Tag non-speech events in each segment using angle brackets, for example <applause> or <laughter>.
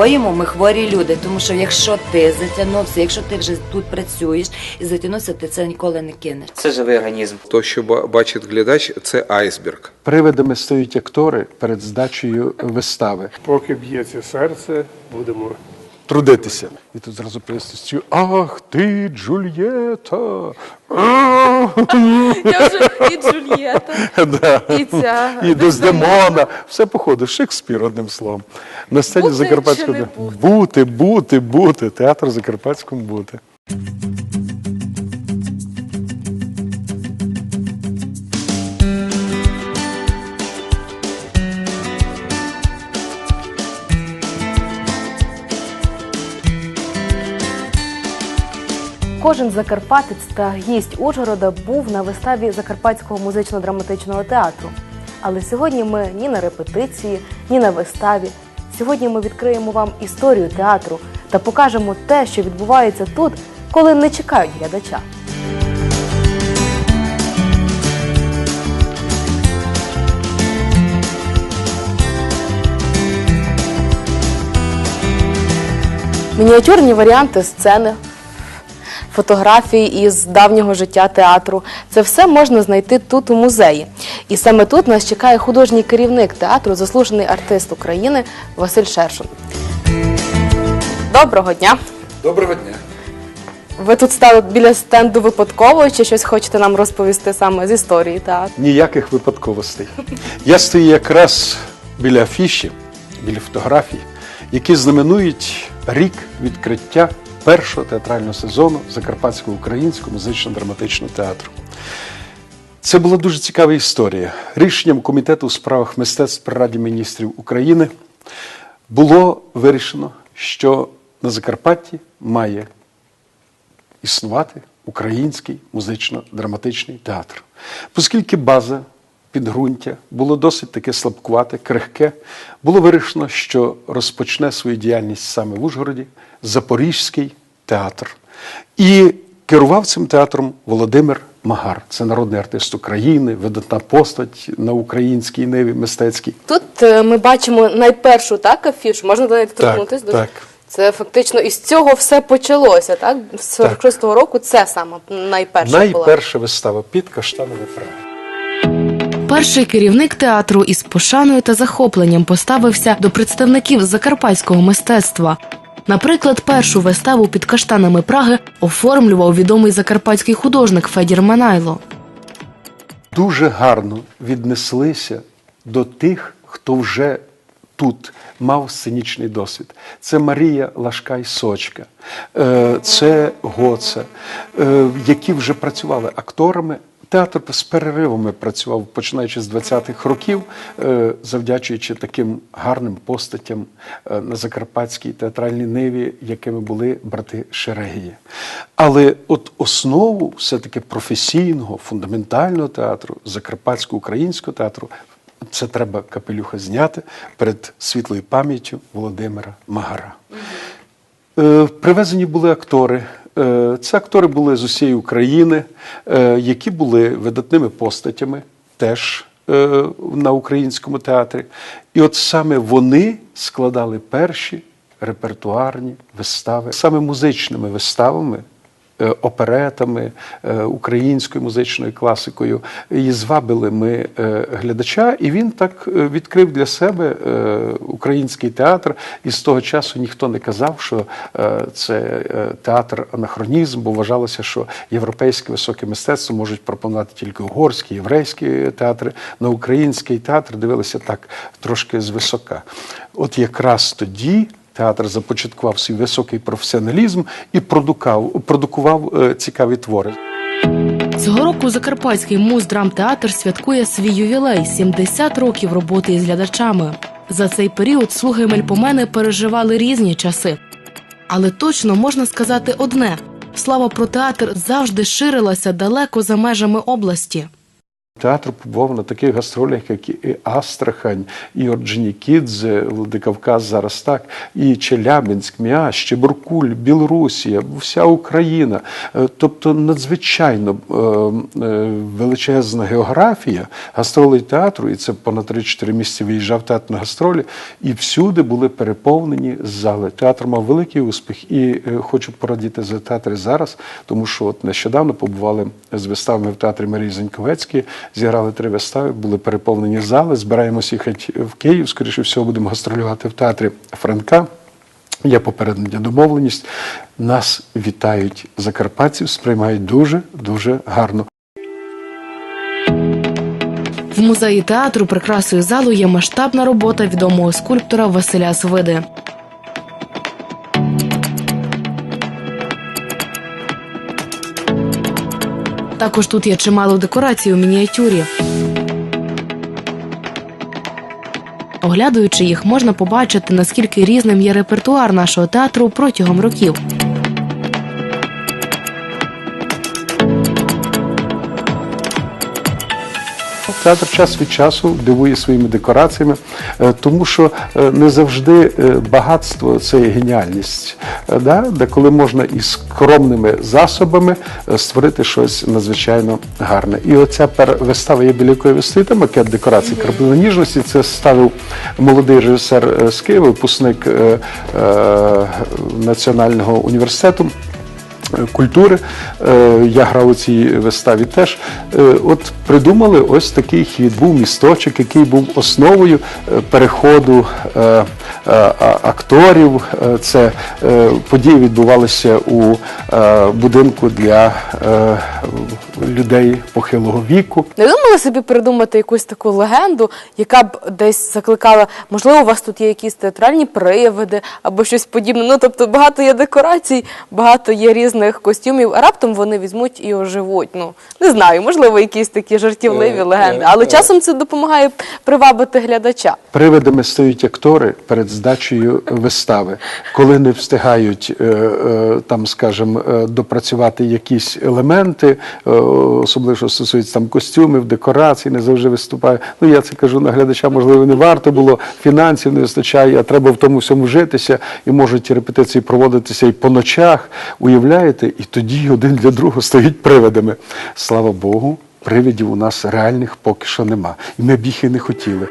по-своєму ми хворі люди. Тому що якщо ти затягнувся, якщо ти вже тут працюєш і затягнувся, ти це ніколи не кинеш. Це живий організм. То, що ба- бачить глядач, це айсберг. Привидами стають актори перед здачею вистави. Поки б'ється серце, будемо Трудитися. І тут зразу пояснюють, ах ти, Джульєта. Я вже і Джульєта, <laughs> і ця І Дездемона. Все походу, Шекспір, одним словом. На сцені Закарпатського бути, бути, бути. Театр Закарпатському бути. Кожен закарпатець та гість Ужгорода був на виставі Закарпатського музично-драматичного театру. Але сьогодні ми ні на репетиції, ні на виставі. Сьогодні ми відкриємо вам історію театру та покажемо те, що відбувається тут, коли не чекають глядача. Мініатюрні варіанти сцени, фотографії із давнього життя театру. Це все можна знайти тут у музеї. І саме тут нас чекає художній керівник театру, заслужений артист України Василь Шершун. Доброго дня! Доброго дня. Ви тут стали біля стенду випадково, чи щось хочете нам розповісти саме з історії театру? Ніяких випадковостей. Я стою якраз біля афіші, біля фотографій, які знаменують рік відкриття першого театрального сезону Закарпатського українського музично-драматичного театру. Це була дуже цікава історія. Рішенням Комітету у справах мистецтв при Раді міністрів України було вирішено, що на Закарпатті має існувати український музично-драматичний театр. Оскільки база підґрунтя було досить таке слабкувате, крихке, було вирішено, що розпочне свою діяльність саме в Ужгороді Запорізький театр. І керував цим театром Володимир Магар. Це народний артист України, видатна постать на українській ниві мистецькій. Тут е, ми бачимо найпершу так афішу. Можна до неї торкнутися? Дуже- так. Це фактично із цього все почалося, так? З 46-го року це саме найперша була. Найперша вистава під каштанове право. Перший керівник театру із пошаною та захопленням поставився до представників закарпатського мистецтва. Наприклад, першу виставу під каштанами Праги оформлював відомий закарпатський художник Федір Манайло. дуже гарно віднеслися до тих, хто вже тут мав сценічний досвід. Це Марія Лашкай Сочка, е, це Гоца, е, які вже працювали акторами. Театр з переривами працював, починаючи з 20-х років, е, завдячуючи таким гарним постатям е, на закарпатській театральній ниві, якими були брати Шерегії. Але от основу все-таки професійного, фундаментального театру, закарпатського українського театру, це треба капелюха зняти перед світлою пам'яттю Володимира Магара. Е, Привезені були актори. Е, Це актори були з усієї України, е, які були видатними постатями теж е, на українському театрі. І от саме вони складали перші репертуарні вистави, саме музичними виставами. Е, Оперетами, е, українською музичною класикою і звабили ми е, глядача, і він так відкрив для себе український театр. І з того часу ніхто не казав, що це театр анахронізм, бо вважалося, що європейське високе мистецтво можуть пропонувати тільки угорські, єврейські театри. На український театр дивилися так трошки звисока. От якраз тоді. Театр започаткував свій високий професіоналізм і продукав, продукував е, цікаві твори. Цього року Закарпатський муздрамтеатр святкує свій ювілей 70 років роботи із глядачами. За цей період слуги Мельпомени переживали різні часи. Але точно можна сказати одне: слава про театр завжди ширилася далеко за межами області. Театр побував на таких гастролях, як і Астрахань, і Орджонікідзе, Владикавказ зараз так, і Челябинськ, Міаш, Чебуркуль, Білорусія, вся Україна. Е, Тобто надзвичайно е, е, величезна географія гастролей театру, і це понад 3-4 місяці виїжджав театр на гастролі, і всюди були переповнені зали. Театр мав великий успіх, і хочу порадіти за театр зараз, тому що от нещодавно побували з виставами в театрі Марії Заньковецької, зіграли три вистави, були переповнені зали. Збираємося їхати в Київ. Скоріше всього, будемо гастролювати в театрі Франка. Є попередня домовленість. Нас вітають закарпатців, сприймають дуже дуже гарно. В музеї театру прикрасою залу є масштабна робота відомого скульптора Василя Свиди. Також тут є чимало декорацій у мініатюрі. Оглядуючи їх, можна побачити, наскільки різним є репертуар нашого театру протягом років. Театр час від часу дивує своїми декораціями, е, тому що е, не завжди е, багатство це є геніальність, да? де коли можна із скромними засобами створити щось надзвичайно гарне. І оця вистава є біля якої ви стоїте, макет декорацій краплина ніжності. Це ставив молодий режисер з Києва, випускник Національного університету культури. Е, Я грав у цій виставі теж. Е, От придумали ось такий хід. Був місточок, який був основою е, переходу е, е, акторів. Е, Це е, події відбувалися у е, будинку для е, людей похилого віку. Не думали собі придумати якусь таку легенду, яка б десь закликала, можливо, у вас тут є якісь театральні привиди або щось подібне. Ну тобто багато є декорацій, багато є різних костюмів, а раптом вони візьмуть і оживуть. Ну не знаю, можливо, якісь такі жартівливі Е, легенди, е, але е. часом це допомагає привабити глядача. Привидами стають актори перед здачею вистави, коли не встигають там, скажімо, допрацювати якісь елементи, особливо що стосується там костюмів, декорацій, не завжди виступає. Ну я це кажу на глядача, можливо, не варто було, фінансів не вистачає, а треба в тому всьому житися, і можуть репетиції проводитися і по ночах. Уявляєте, і тоді один для другого стають привидами. Слава Богу. Привидів у нас реальних поки що нема. І ми б їх і не хотіли.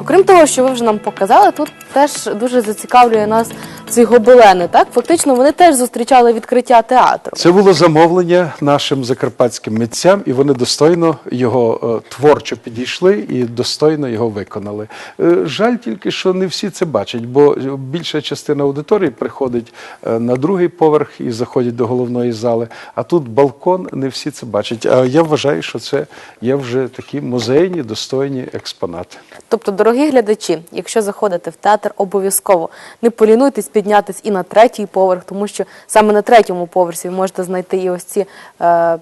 Окрім того, що ви вже нам показали, тут теж дуже зацікавлює нас ці гобелени. Так, фактично, вони теж зустрічали відкриття театру. Це було замовлення нашим закарпатським митцям, і вони достойно його е, творчо підійшли і достойно його виконали. Е, Жаль тільки, що не всі це бачать, бо більша частина аудиторії приходить е, на другий поверх і заходять до головної зали. А тут балкон, не всі це бачать. А я вважаю, що це є вже такі музейні достойні експонати. Тобто, дорогі глядачі, якщо заходите в театр, обов'язково не полінуйтесь піднятись і на третій поверх, тому що саме на третьому поверсі ви можете знайти і ось ці е,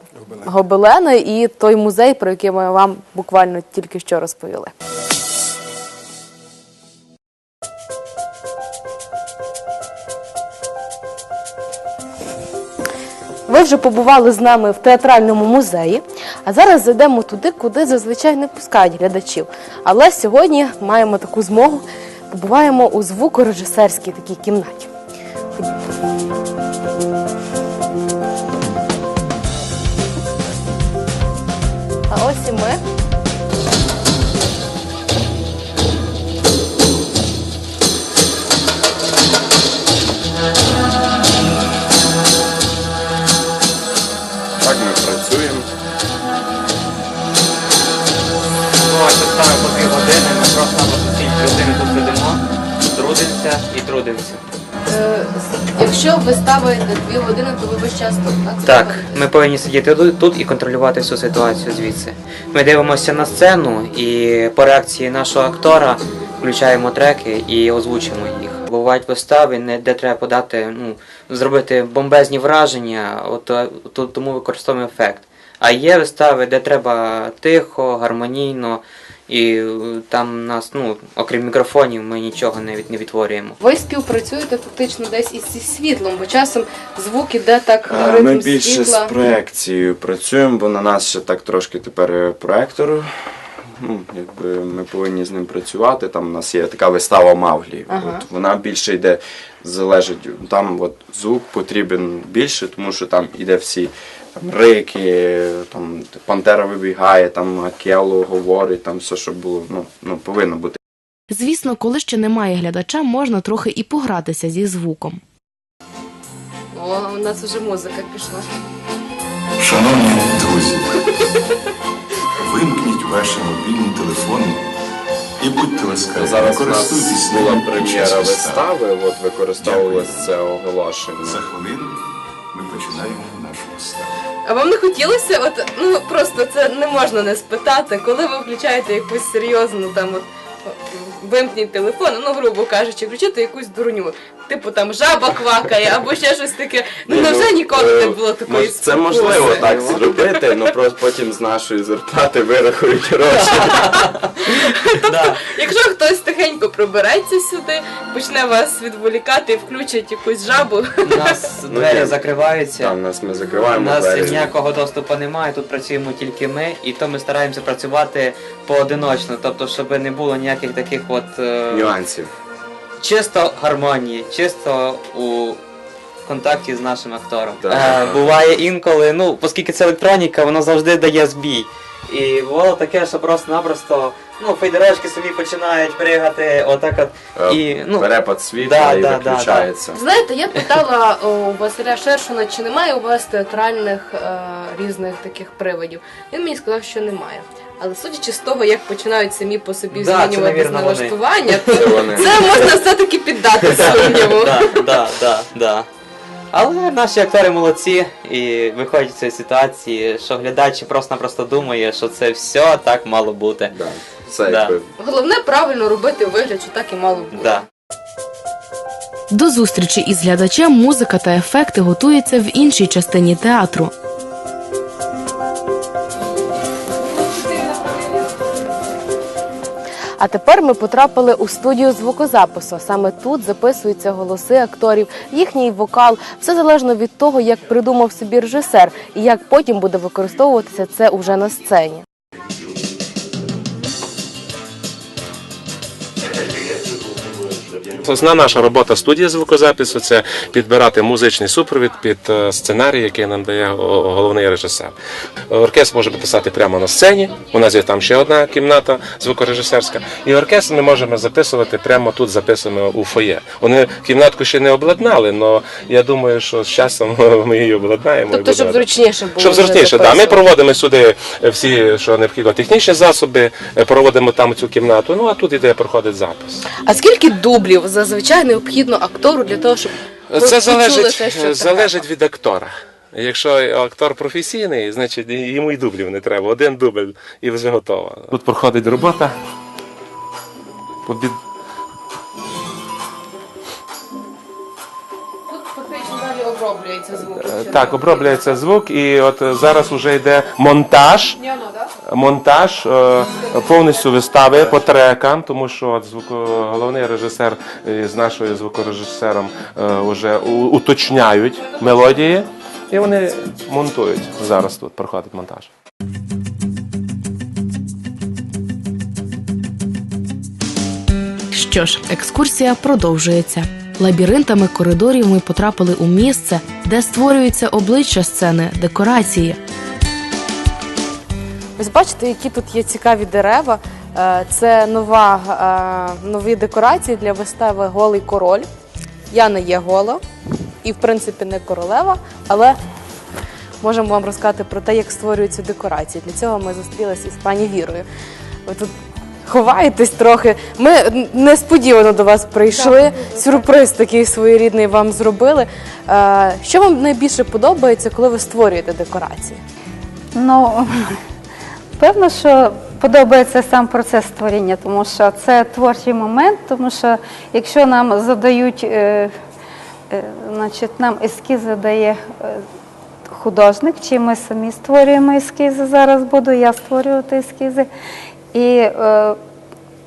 гобелени, і той музей, про який ми вам буквально тільки що розповіли. Ви вже побували з нами в театральному музеї, а зараз зайдемо туди, куди зазвичай не пускають глядачів. Але сьогодні маємо таку змогу, побуваємо у звукорежисерській такій кімнаті. Трудимося. Якщо ви ставите дві години, то ви весь час тут, так? Так, ми повинні сидіти тут- і контролювати всю ситуацію звідси. Ми дивимося на сцену і по реакції нашого актора включаємо треки і озвучимо їх. Бувають вистави, де треба подати, ну, зробити бомбезні враження, от, е, то- тому використовуємо ефект. А є вистави, де треба тихо, гармонійно І е, там нас, ну, окрім мікрофонів, ми нічого не, від, не відтворюємо. Ви співпрацюєте фактично десь із зі світлом, бо часом звук іде так Е, ритм Ми більше світла. з проекцією працюємо, бо на нас ще так трошки тепер проектор. Ну, якби ми повинні з ним працювати. Там у нас є така вистава Мавглі. Ага. От вона більше йде, залежить. Там от звук потрібен більше, тому що там іде всі там, рики, там пантера вибігає, там Акело говорить, там все, що було, ну, ну повинно бути. Звісно, коли ще немає глядача, можна трохи і погратися зі звуком. О, у нас вже музика пішла. Шановні друзі, вимкніть ваші мобільні телефони і будьте ласкаві. Зараз у користуйтесь нас була прем'єра вистави. вистави, от використовувалось це оголошення. За хвилину ми починаємо нашу виставу. А вам не хотілося, от ну просто це не можна не спитати, коли ви включаєте якусь серйозну там от вимкніть телефон, ну грубо кажучи, включити якусь дурню. Типу там жаба квакає або ще щось таке. Ну невже ну, ніколи е, не було такої Мож- Це спокуси? можливо так зробити, але просто потім з нашої зарплати вирахують гроші. <laughs> Да. Якщо хтось тихенько пробереться сюди, почне вас відволікати і включить якусь жабу. У нас <laughs> Ну, двері я- закриваються. Там нас ми У нас двері. ніякого доступу немає, тут працюємо тільки ми, і то ми стараємося працювати поодиночно, тобто, щоб не було ніяких таких от е, нюансів. Чисто гармонії, чисто у контакті з нашим актором. Так. Е, буває інколи, ну, оскільки це електроніка, воно завжди дає збій. І бувало таке, що просто-напросто ну, фейдерочки собі починають пригати, отак от. Е, І, ну, Перепад світла да, і да, да, виключається. Знаєте, я питала у Василя Шершуна, чи немає у вас театральних е, різних таких привидів. Він мені сказав, що немає. Але судячи з того, як починають самі по собі Да, це, змінюватись навірно, вони. налаштування, то Це вони. це можна все-таки піддати <laughs> сумніву. Да, да, да, да. Але наші актори молодці і виходять з цієї ситуації, що глядач просто-напросто думає, що це все так мало бути. Да. Це Да. якби Головне правильно робити вигляд, що так і мало бути. Да. До зустрічі із глядачем музика та ефекти готуються в іншій частині театру. А тепер ми потрапили у студію звукозапису. Саме тут записуються голоси акторів, їхній вокал. Все залежно від того, як придумав собі режисер, і як потім буде використовуватися це уже на сцені. Основна наша робота студії звукозапису це підбирати музичний супровід під е, сценарій, який нам дає головний режисер. Оркестр може писати прямо на сцені. У нас є там ще одна кімната звукорежисерська. І оркестр ми можемо записувати прямо тут, записано у фоє. Вони кімнатку ще не обладнали, але я думаю, що з часом <laughs> ми її обладнаємо. Тобто, щоб зручніше було. щоб зручніше, да. Ми проводимо сюди всі, що необхідно, технічні засоби, е, проводимо там цю кімнату. Ну а тут іде проходить запис. А скільки дублів зазвичай необхідно актору для того, щоб Це залежить, те, що залежить треба? від актора. Якщо актор професійний, значить йому і дублів не треба. Один дубль і вже готово. Тут проходить робота. Оброблюється звук. Е, Так, обробляється звук, і от е, зараз вже йде монтаж. Монтаж е, повністю вистави по трекам, тому що от звуко, головний режисер е, з нашою звукорежисером е, вже уточняють мелодії, і вони монтують. Зараз тут проходить монтаж. Що ж, екскурсія продовжується. Лабіринтами коридорів ми потрапили у місце, де створюються обличчя сцени, декорації. Ось бачите, які тут є цікаві дерева. Е, Це нова, е, нові декорації для вистави Голий король. Я не є гола і, в принципі, не королева, але можемо вам розказати про те, як створюються декорації. Для цього ми зустрілися із пані Вірою. Тут ховаєтесь трохи. Ми несподівано до вас прийшли. Сюрприз такий своєрідний вам зробили. Е, Що вам найбільше подобається, коли ви створюєте декорації? Ну, певно, що подобається сам процес створення, тому що це творчий момент, тому що якщо нам задають, е, е, значить, нам ескізи дає е, художник, чи ми самі створюємо ескізи, зараз буду я створювати ескізи. І, е,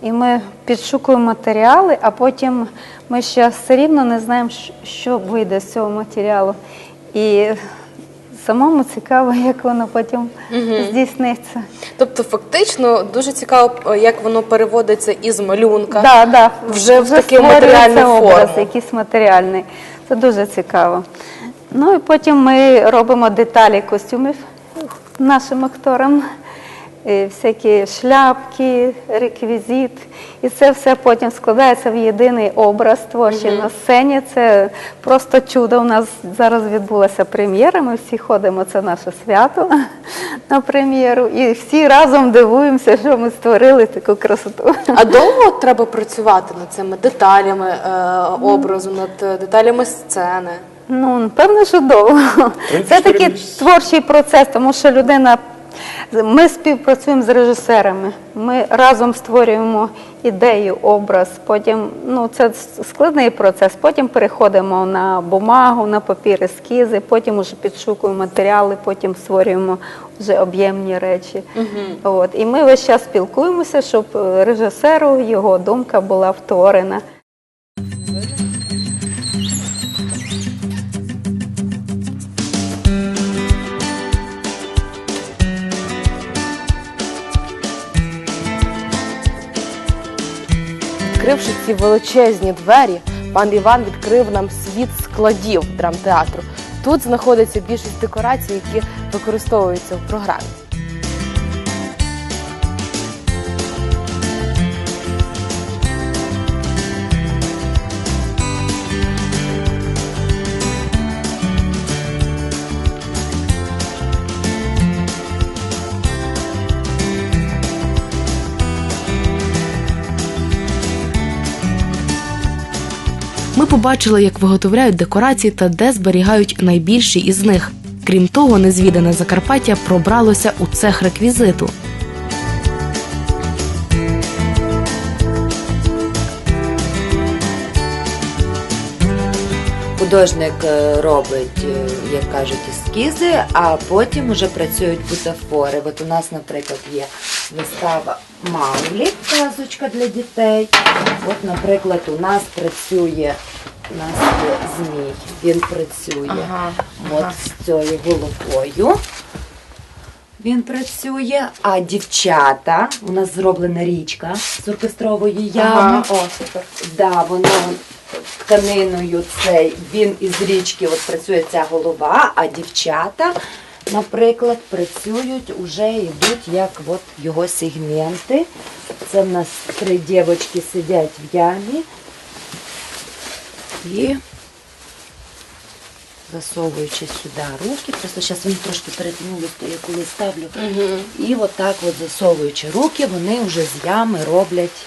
і ми підшукуємо матеріали, а потім ми ще все рівно не знаємо, що вийде з цього матеріалу. І самому цікаво, <laughs> як воно потім здійсниться. Тобто, фактично, дуже цікаво, е, як воно переводиться із малюнка. Да, да, Вже в таку створюється матеріальну образ, якийсь матеріальний. Це дуже цікаво. Ну і потім ми робимо деталі костюмів нашим акторам, всякі шляпки, реквізит. І це все потім складається в єдиний образ творчий на сцені. Це просто чудо. У нас зараз відбулася прем'єра. Ми всі ходимо, це наше свято <laughs> на прем'єру. І всі разом дивуємося, що ми створили таку красоту. А довго треба працювати над цими деталями е, образу, над е, деталями сцени? Ну, напевно, що довго. Це такий творчий процес, тому що людина. Ми співпрацюємо з режисерами. Ми разом створюємо ідею, образ. Потім ну це складний процес. Потім переходимо на бумагу, на папір, ескізи, потім вже підшукуємо матеріали, потім створюємо вже об'ємні речі. От і ми весь час спілкуємося, щоб е, режисеру його думка була втворена. Відкривши ці величезні двері, пан Іван відкрив нам світ складів драмтеатру. Тут знаходиться більшість декорацій, які використовуються в програмі. Побачили, як виготовляють декорації та де зберігають найбільші із них. Крім того, незвідане Закарпаття пробралося у цех реквізиту. Художник е, робить, е, як кажуть, ескізи, а потім вже працюють бутафори. От у нас, наприклад, є вистава Маулі, казочка для дітей. От, наприклад, у нас працює, у нас є змій, він працює Ага, от з цією головою. Він працює, а дівчата, у нас зроблена річка з оркестрової ями. Ага, о, супер. Да, воно тканиною цей, він із річки от працює ця голова, а дівчата, наприклад, працюють, уже йдуть як от його сегменти. Це в нас три дівчатки сидять в ямі і засовуючи сюди руки, просто зараз вони трошки перетнули, то я коли ставлю. І отак от засовуючи руки, вони вже з ями роблять.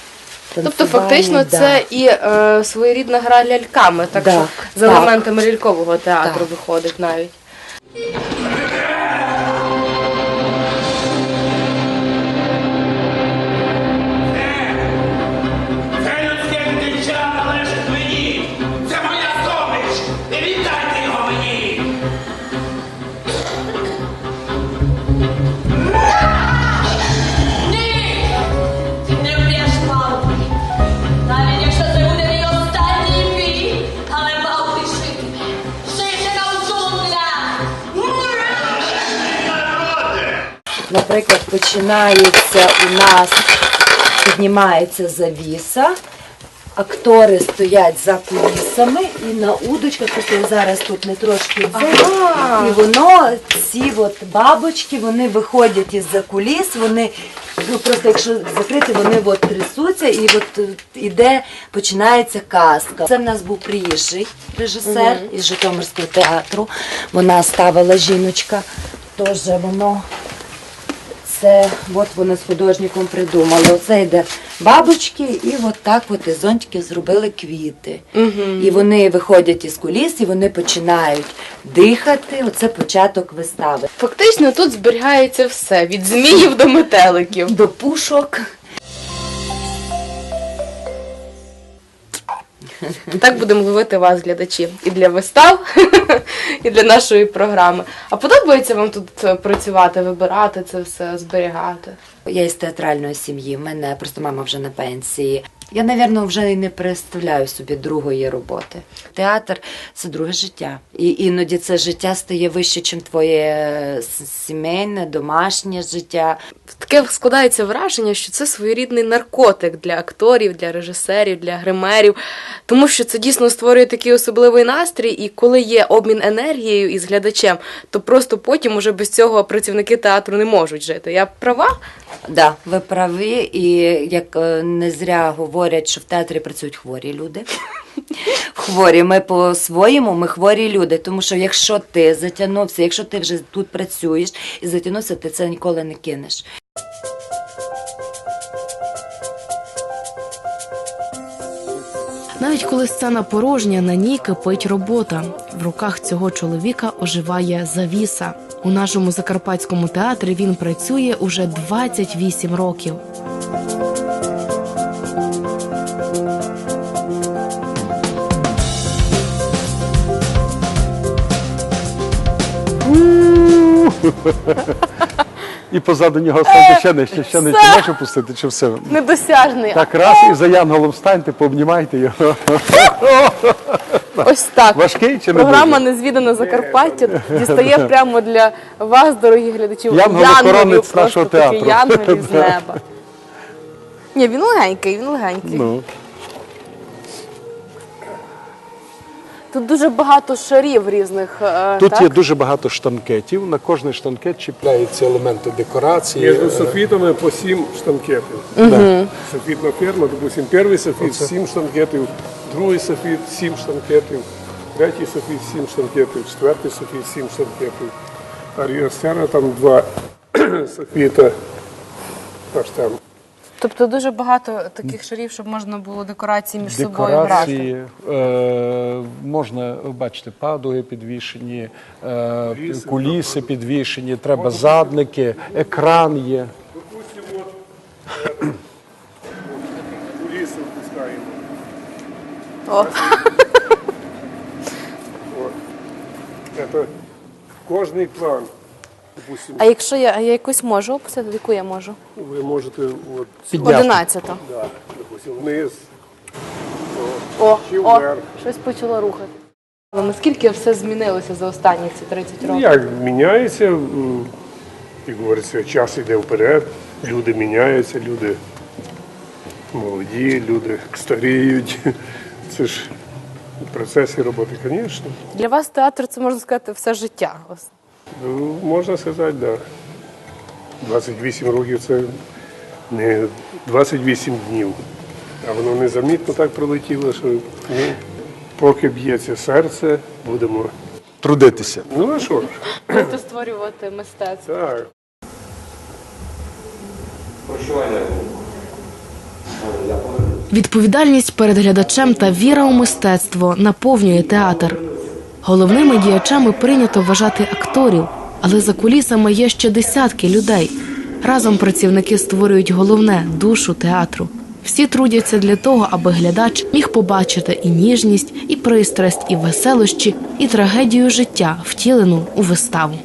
Тобто, фактично, да. це і е, своєрідна гра ляльками, так Да, що з так. елементами лялькового театру Так. виходить навіть. Наприклад, починається у нас, піднімається завіса, актори стоять за кулісами і на удочках, я зараз тут не трошки це, і воно, ці от бабочки, вони виходять із-за куліс, вони ну, просто якщо закрити, вони от трясуться і от е, іде, починається казка. Це в нас був приїжджий режисер із Житомирського театру. Вона ставила жіночка, теж воно це от вони з художником придумали. Оце йде бабочки, і от так от із зонтиків зробили квіти. І вони виходять із куліс, і вони починають дихати. Оце початок вистави. Фактично тут зберігається все від зміїв до метеликів. До пушок. Так будемо ловити вас, глядачі, і для вистав, <laughs> і для нашої програми. А подобається вам тут е, працювати, вибирати це все, зберігати? Я із театральної сім'ї, мене просто мама вже на пенсії. Я, напевно, вже і не представляю собі другої роботи. Театр це друге життя. І іноді це життя стає вище, ніж твоє сімейне, домашнє життя. Таке складається враження, що це своєрідний наркотик для акторів, для режисерів, для гримерів, тому що це дійсно створює такий особливий настрій, і коли є обмін енергією із глядачем, то просто потім уже без цього працівники театру не можуть жити. Я права? Да, ви праві, і як е, не зря говорять, що в театрі працюють хворі люди. <laughs> Хворі, ми по-своєму, ми хворі люди. Тому що якщо ти затягнувся, якщо ти вже тут працюєш і затягнувся, ти це ніколи не кинеш. Навіть коли сцена порожня, на ній кипить робота. В руках цього чоловіка оживає завіса. У нашому закарпатському театрі він працює уже 28 років. І позаду нього станьте ще нижче, ще нижче. Можеш опустити, чи все? Недосяжний. Так, раз і за янголом станьте, пообнімайте його. <laughs> Ось так. Важкий чи не Програма? Незвідане Закарпаття дістає прямо для вас, дорогі глядачі. Янголів, нашого театру. Янголів з <laughs> неба. Ні, він легенький, він легенький. Ну. Тут дуже багато шарів різних. е, Тут так? є дуже багато штанкетів. На кожний штанкет чіпляються елементи декорації. Між софітами по сім штанкетів. Мгм. Софітна ферма, допустим, перший софіт сім штанкетів, другий софіт сім штанкетів, третій софіт сім штанкетів, четвертий софіт сім штанкетів. А ріосцена там два <clears throat> софіта. Аж там. Тобто дуже багато таких шарів, щоб можна було декорації між собою брати. Декорації, е, можна бачити падуги підвішені, е, куліси підвішені, треба задники, екран є. Куліси впускаємо. О. От. Це кожний план. Допустим, А якщо я, я якусь можу описати, яку я можу? ви можете от, Підняти. Одинадцята. Да, допустим, вниз. О, Чи о, вверх. щось почало рухати. Але наскільки все змінилося за останні ці 30 Ну, років? Як міняється, м, як говориться, час йде вперед, люди міняються, люди молоді, люди старіють. <laughs> Це ж в процесі роботи, звісно. Для вас театр це можна сказати все життя. Ось. Ну, можна сказати, так. Да. 28 років це не 28 днів. А воно незамітно так пролетіло, що ну, поки б'ється серце, будемо. Трудитися. Ну а що ж? Будете створювати мистецтво. Так. Відповідальність перед глядачем та віра у мистецтво наповнює театр. Головними діячами прийнято вважати акторів, але за кулісами є ще десятки людей. Разом працівники створюють головне душу театру. Всі трудяться для того, аби глядач міг побачити і ніжність, і пристрасть, і веселощі, і трагедію життя, втілену у виставу.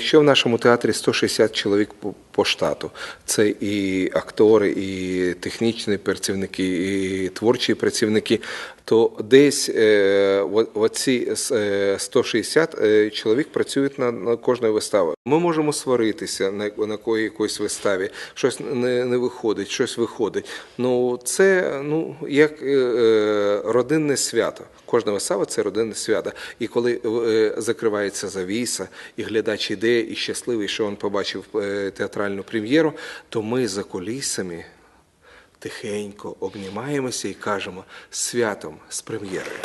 Якщо в нашому театрі 160 чоловік по штату, це і актори, і технічні працівники, і творчі працівники, то десь е, о- оці е, 160 е, чоловік працюють на, кожної вистави. Ми можемо сваритися на, на кої- якоїсь виставі, щось не, не виходить, щось виходить. Ну це ну як е, е, родинне свято. Кожна вистава це родинне свято. І коли е, закривається завіса, і глядач іде, і щасливий, що він побачив е, театральну прем'єру, то ми за кулісами тихенько обнімаємося і кажемо святом з прем'єрою.